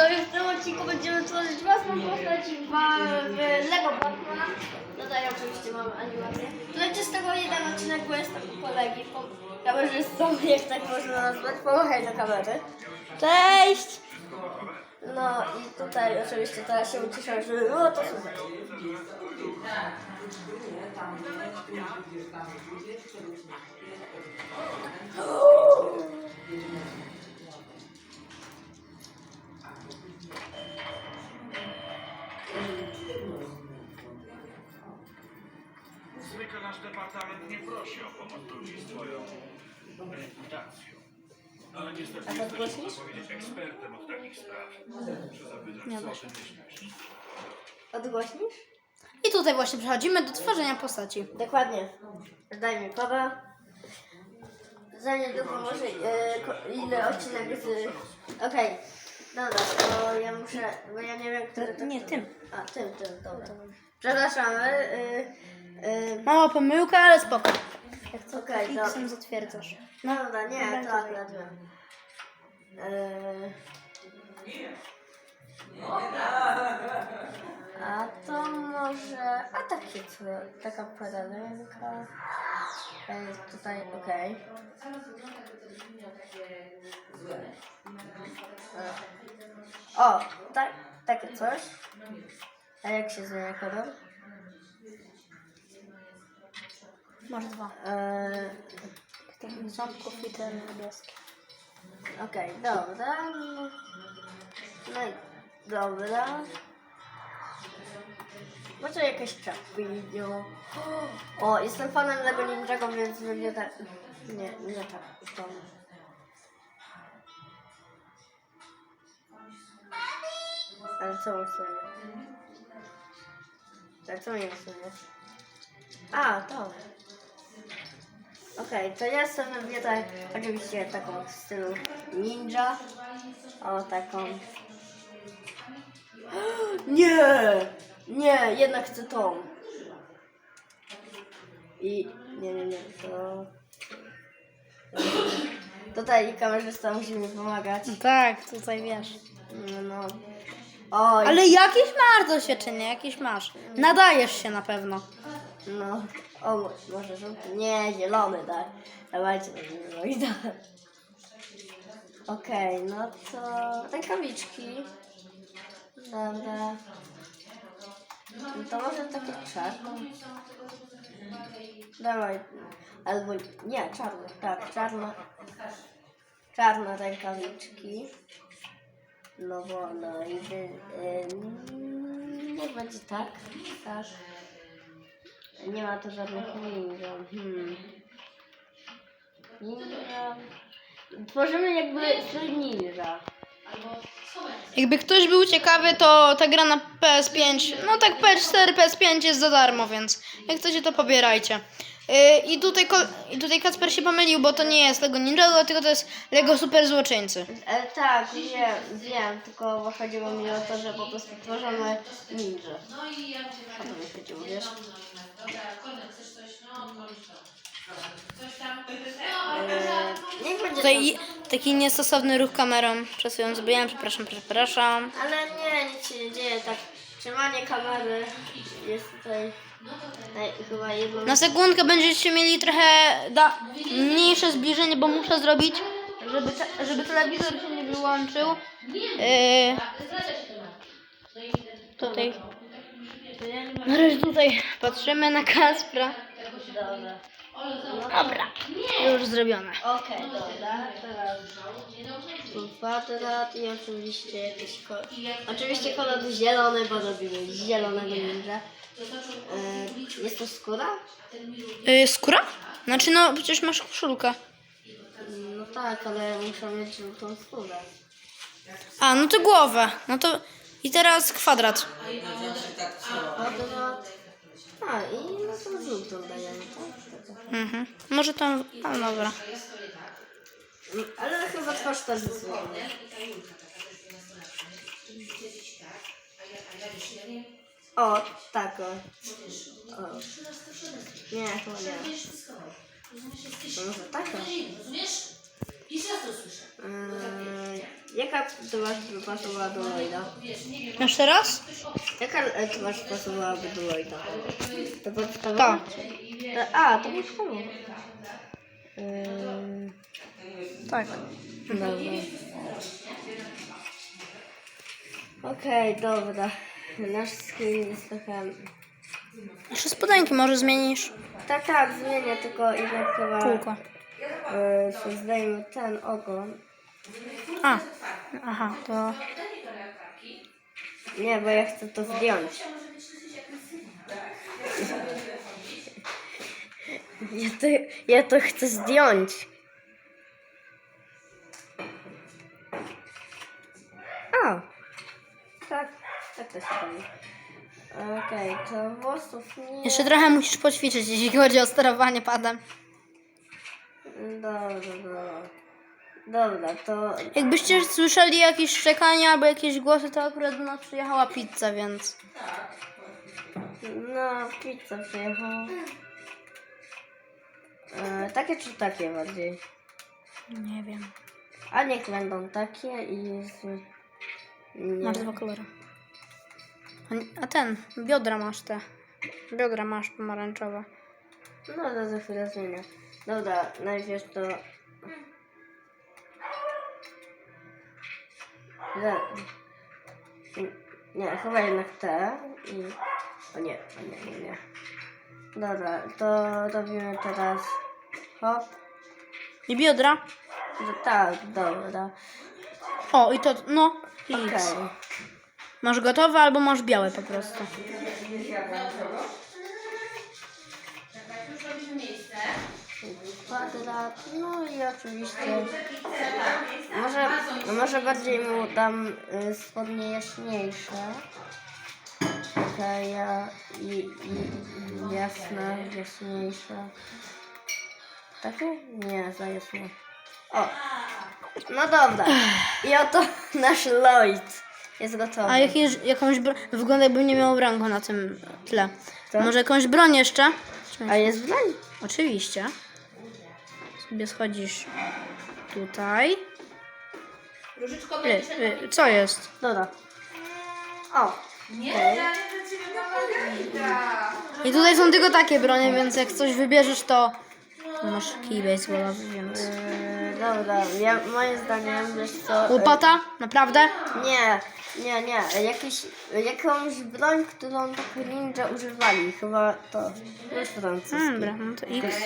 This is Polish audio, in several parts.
widzowie, w tym odcinku będziemy tworzyć własną postać w, Lego Batmana. Tutaj oczywiście mamy animację. Lecie z tego jeden odcinek, bo jestem u kolegi, kamerzystą, jak tak można nazwać. Pomachaj do kamery. Cześć! No i tutaj oczywiście teraz się uciszę, że no to słuchaj. Zwykle departament nie prosi o pomoc ludzi z twoją reputacją. Ale niestety A jesteś, podgłośnisz? można powiedzieć, ekspertem od takich spraw. Muszę zapytać, Nie co o tym myślisz? Odgłośnisz? I tutaj właśnie przechodzimy do tworzenia postaci. Dokładnie. Daj mi koda. Za niedługo może e, ko, ile odcinek z... Okej. Dobra, to ja muszę, bo ja nie wiem, który to... Nie, tym. A, tym, tym, dobra. Przepraszamy. Y, y, Mała pomyłka, ale spoko. Jak co Okej, dobra. X-em zatwierdzasz. no dobra, nie, Dobra, to akurat wiem. Y, a to może... A takie co? Taka pedalenka. E, tutaj, okej. O, tak, takie coś. A jak się zmienia kolor? Masz dwa. E, Tych ząbków i ten niebieski. Okej, dobra. No i dobra. Może jakaś czapinio. O, jestem fanem Lego Ninjago, więc będzie tak. Nie, nie tak. To. Ale co usunie? Tak, co mi usunie? A, to. Okej, to ja sobie wybieram oczywiście taką w stylu ninja. O, taką. Nie! Nie, jednak chcę tą. I nie, nie, nie, to... Tutaj kamerzysta musi mi pomagać. Tak, tutaj wiesz. No, no. Oj, Ale jakiś masz doświadczenie, jakiś masz. Nadajesz się na pewno. no. O, może żółty? Nie, zielony, tak. Dawajcie na zielony, tak. Okej, no to rękawiczki. Dobra. No to może takie czarne. Dawaj. Albo nie, czarne, tak, czarne. Czarne rękawiczki. No bo no i wy, będzie tak. Tak. Nie ma tu żadnych ninja. Hmm. Ninja. Tworzymy jakby strój ninja. Jakby ktoś był ciekawy, to ta gra na PS5, no tak PS4, PS5 jest za darmo, więc jak chcecie to pobierajcie. Yy, I tutaj, I tutaj Kacper się pomylił, bo to nie jest Lego Ninjago, tylko to jest Lego Super Złoczyńcy. E, tak, wiem, wiem, tylko chodziło mi o to, że po prostu tworzymy ninja. O to mi chodziło, wiesz? E, Tutaj taki niestosowny ruch kamerą. Przesując zrobiłem, przepraszam, przepraszam. ale nie, nic się nie dzieje, tak trzymanie kamery jest tutaj chyba. Na sekundkę będziecie mieli trochę da- mniejsze zbliżenie, bo muszę zrobić, żeby, te- żeby telewizor się nie wyłączył. Yy, tutaj. Na razie tutaj patrzymy na Kaspra. Dobra. Dobra, już zrobione. Okej, dobra, teraz kwadrat i oczywiście jakiś kolor. Oczywiście kolor zielony, bo robimy zielonego ninja. E, jest to skóra? Yy, skóra? Znaczy no, przecież masz koszulkę. No tak, ale muszę mieć żółtą skórę. A, no to głowę. No to i teraz kwadrat. Kwadrat. A, i no to żółtą dajemy, tak? Mhm. Może tam. A, dobra. Ale chyba twarz też jest ładna. O, tak o. o. Nie, chyba nie. To może taka? Jeszcze raz to słyszę. Eee, jaka twarz by pasowała do Lloyda? Jeszcze raz? Jaka e, twarz pasowałaby do Lloyda? To podstawowa? Tak. To- A, to podstawowa. Eee, Tak. dobra. Okej, dobra. Nasz skin jest trochę... Jeszcze spodenki może zmienisz. Tak, tak, zmienię, tylko jednak chyba... Kółko. Sobie zdejmę ten ogon. A. Aha, to... Nie, bo ja chcę to zdjąć. Ja to, ja to chcę zdjąć. Robi. Okej, to włosów nie... Jeszcze trochę musisz poćwiczyć, jeśli chodzi o sterowanie padem. Dobra, dobra. Dobra, to... Jakbyście słyszeli jakieś szczekania albo jakieś głosy, to akurat do nas przyjechała pizza, więc... No, pizza przyjechała. E, takie czy takie bardziej? Nie wiem. A niech będą takie i. Nie. Masz dwa kolory. A, ten, biodra masz te. Biodra masz pomarańczowe. No to za chwilę zmienię. Dobra, najpierw to... Za... Nie, chyba jednak te i... O nie, o nie, nie, nie. Dobra, to robimy teraz... Hop. I biodra. No, tak, dobra. O, i to, no, Okej. Masz gotowe albo masz białe po prostu. No i oczywiście... Może, no może bardziej mu dam y, spodnie jaśniejsze. Okej, ja i, i jasne, jaśniejsze. Takie? Nie, za jasne. O! No dobra. I oto nasz Lloyd jest gotowy. A jakieś, jakąś broń, wygląda jakby nie miał ręku na tym tle. Co? Może jakąś broń jeszcze? A jest Lloyd? Oczywiście. Sobie schodzisz tutaj. Różyczko Y, będziesz y, co jest? Dobra. O! Nie, ja nie Margarita. I tutaj są tylko takie bronie, więc jak coś wybierzesz, to masz kij baseballowy, więc... Yy, dobra, ja, moim zdaniem, wiesz co... y, Łopata? Naprawdę? Nie, nie, nie. Jakiś, jakąś broń, którą tak ninja używali. Chyba to jest francuski. Mm, Dobra, no to X.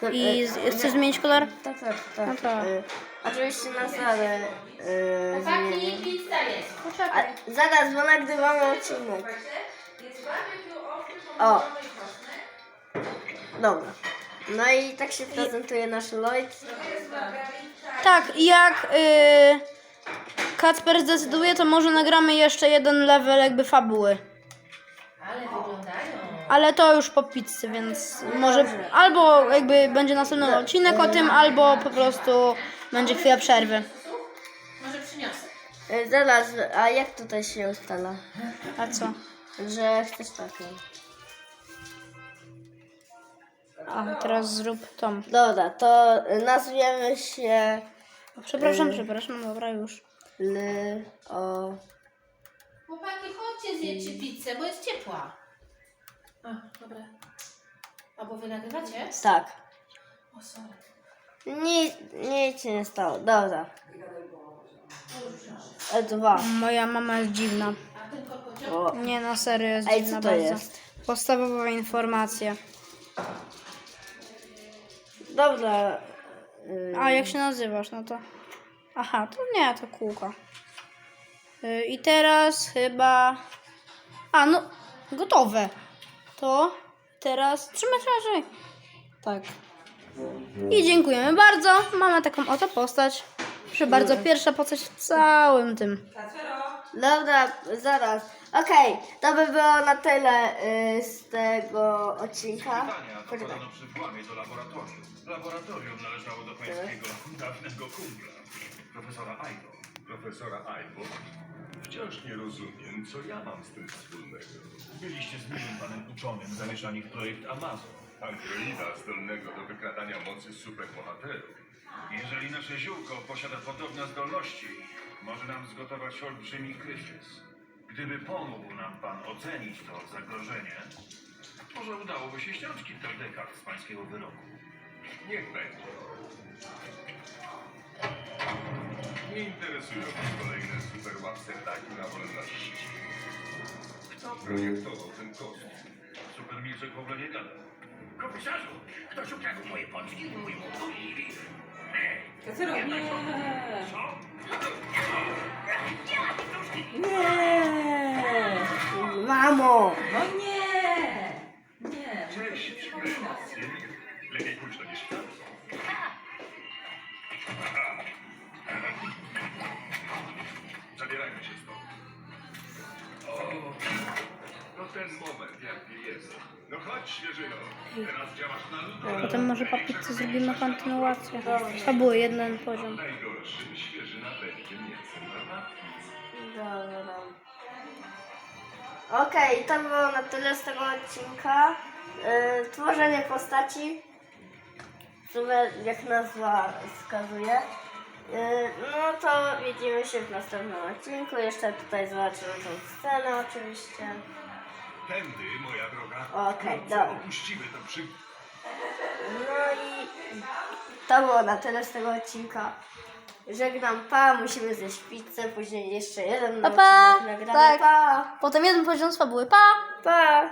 To, I z- chcesz zmienić kolor? Tak, tak, tak. No to- Y, oczywiście na salę y, Chłopaki, pizza jest. A, zaraz, bo nagrywamy odcinek. O. Dobra. No i tak się prezentuje nasz Lloyd. Tak, jak y, Kacper zdecyduje, to może nagramy jeszcze jeden level jakby fabuły. Ale wyglądają. Ale to już po pizzy, więc może albo jakby będzie następny odcinek o tym, albo po prostu będzie chwila przerwy. Może przyniosę. Y, zaraz, a jak tutaj się ustala? A co? Że chcesz taką. A teraz zrób tą. Dobra, to nazwiemy się Przepraszam, przepraszam, dobra już. L O. Chłopaki, chodźcie zjedźcie pizzę, bo jest ciepła. A, dobra. A bo wy nagrywacie? Tak. O, sorry. Nic, nic się nie stało. Dobra. E, dwa. Moja mama jest dziwna. A ten kokociok? O. Nie, na serio jest Ej, dziwna co to bardzo. jest? Podstawowe informacje. Dobra. Y, A jak się nazywasz, no to. Aha, to nie, to kółko. Y, I teraz chyba. A, no, gotowe. To teraz trzymaj raczej. Tak. I dziękujemy bardzo. Mamy taką oto postać. Proszę bardzo, pierwsza postać w całym tym. Dobra, zaraz. Okej, to by było na tyle y, z tego odcinka. Pytania Poczekaj. dokonano przy włamie do laboratorium. Laboratorium należało do pańskiego dawnego kumpla, profesora Aibo. Profesora Aibo? Wciąż nie rozumiem, co ja mam z tym wspólnego. Byliście z miłym panem uczonym zamieszani w projekt Amazon. Androida zdolnego do wykradania mocy superbohaterów. Jeżeli nasze ziółko posiada podobne zdolności, może nam zgotować olbrzymi kryzys. Gdyby pomógł nam pan ocenić to zagrożenie, może udałoby się ściąć kilka dekad z pańskiego wyroku. Niech będzie. Nie interesują mnie kolejne superłapserdaki na wolności. Kto projektował ten kostium? Super Milczek w ogóle nie gada. Komisarzu, ktoś ukradł moje pączki i mój mózg. Kacero, nie! Co? Nie! Mamo! No Potem może papicy zrobimy kontynuację. Fabuły, jeden poziom. Dobra. Okej, to było na tyle z tego odcinka. Yy, tworzenie postaci. W sumie jak nazwa wskazuje. Yy, no to widzimy się w następnym odcinku. Jeszcze tutaj zobaczymy tą scenę oczywiście. Tędy, moja droga. Okej, Wkrótce dobra. Opuścimy to przy... No i to było na tyle z tego odcinka. Żegnam, pa, musimy zjeść pizzę, później jeszcze jeden Pa, pa! odcinek nagramy, Tak. pa, Potem jeden poziom fabuły. Pa! pa.